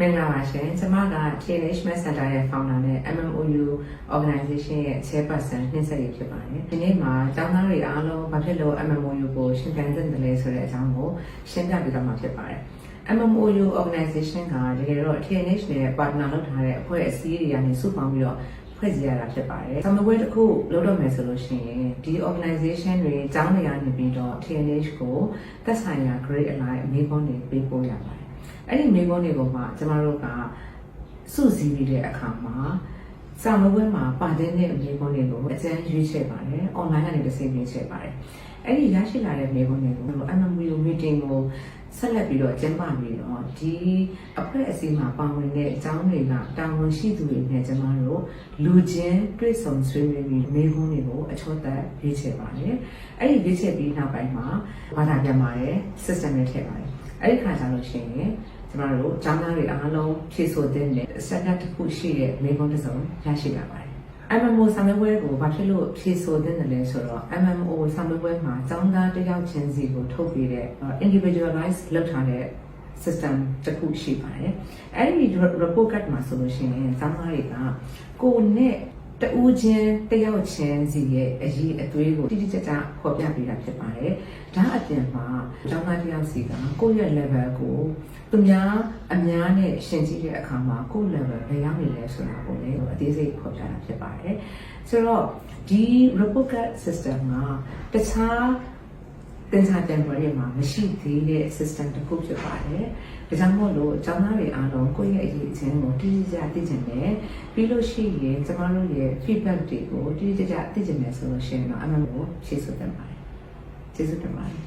မင်္ဂလာပါရှင်ကျွန်မက TNH Med Center ရဲ့ founder နဲ့ MMOU organization ရဲ့ chairperson နှင်းဆက်ရဖြစ်ပါတယ်ဒီနေ့မှာကျောင်းသားတွေအားလုံးဘာဖြစ်လို့ MMOU ကိုရှင်းပြသင့်တယ်လဲဆိုတဲ့အကြောင်းကိုရှင်းပြပေးသွားမှာဖြစ်ပါတယ် MMOU organization ကတကယ်တော့ TNH နဲ့ partner လုပ်ထားတဲ့အဖွဲ့အစည်းတွေကနေစုပေါင်းပြီးတော့ဖွဲ့စည်းရတာဖြစ်ပါတယ်။ဆမပွဲတစ်ခုလုပ်တော့မယ်ဆိုလို့ရှိရင်ဒီ organization တွေအကြောင်းတွေကနေပြီးတော့ TNH ကိုသက်ဆိုင်ရာ grade align အမေးခွန်းတွေပေးပို့ရပါတယ်။ အဲ့ဒီအမေးခွန်းတွေကိုမှကျမတို့ကစုစည်းပြီးတဲ့အခါမှာစာမပွဲမှာပါတဲ့တဲ့အမေးခွန်းတွေကိုအကျဉ်းရွေးချယ်ပါတယ်။ online ကနေတစ်စိမ့်ရွေးချယ်ပါတယ်။အဲ့ဒီရရှိလာတဲ့မေးခွန်းတွေကို MMU meeting ကိုဆက်လက်ပြီးတော့ကျင်းပပြီးတော့ဒီအဖွဲ့အစည်းမှာပါဝင်တဲ့အကြောင်းတွေကတာဝန်ရှိသူတွေနဲ့ကျမတို့လူချင်းတွေ့ဆုံဆွေးနွေးပြီးမေးခွန်းတွေကိုအချောသက်ရွေးချယ်ပါတယ်။အဲ့ဒီရွေးချယ်ပြီးနောက်ပိုင်းမှာဘာသာပြန်ပါတယ် system နဲ့ထည့်ပါတယ်။ အဲ့ဒီခါကျလို့ရှိရင်ကျမတို့ကျောင်းသားတွေအားလုံးဖြည့်ဆို့တဲ့နဲ့စက်တစ်ခုရှိတဲ့မေးခွန်းတစ်စုံရရှိလာပါတယ်။ MMO ဆံမပွဲကိုဘာဖြစ်လို့ဖြည့်ဆို့တဲ့လဲဆိုတော့ MMO ဆံမပွဲမှာကျောင်းသားတစ်ယောက်ချင်းစီကိုထုတ်ပေးတဲ့ individualize လုပ်ထားတဲ့ system တစ်ခုရှိပါတယ်။အဲ့ဒီ report card မှာဆိုလို့ရှိရင်ကျောင်းသားတွေကကိုယ်နဲ့ တူးချင်းတယောက်ချင်းစီရဲ့အရေးအသွေးကိုတိတိကျကျဖော်ပြပေးတာဖြစ်ပါတယ်။ဒါအပြင်မှာကျောင်းသားတစ်ယောက်စီကကိုယ့်ရဲ့ level ကိုသူများအများနဲ့ရှင်ကြည့်တဲ့အခါမှာကိုယ့် level ဘယ်ရောက်နေလဲဆိုတာကိုလည်းအသေးစိတ်ဖော်ပြတာဖြစ်ပါတယ်။ဆိုတော့ဒီ report card system ကတခြား တင်စားတန်ပေါ်တွေမှာမရှိသေးတဲ့ system တစ်ခုဖြစ်ပါတယ်။ဒါကြောင့်မို့လို့ကျောင်းသားတွေအားလုံးကိုယ့်ရဲ့အရေးအချင်းကိုတိတိကျကျသိချင်တယ်။ပြီးလို့ရှိရင်ကျမတို့ရဲ့ feedback တွေကိုတိတိကျကျသိချင်တယ်ဆိုလို့ရှိရင်တော့အမှန်ကိုဖြည့်ဆိုတင်ပါတယ်။ကျေးဇူးတင်ပါတယ်။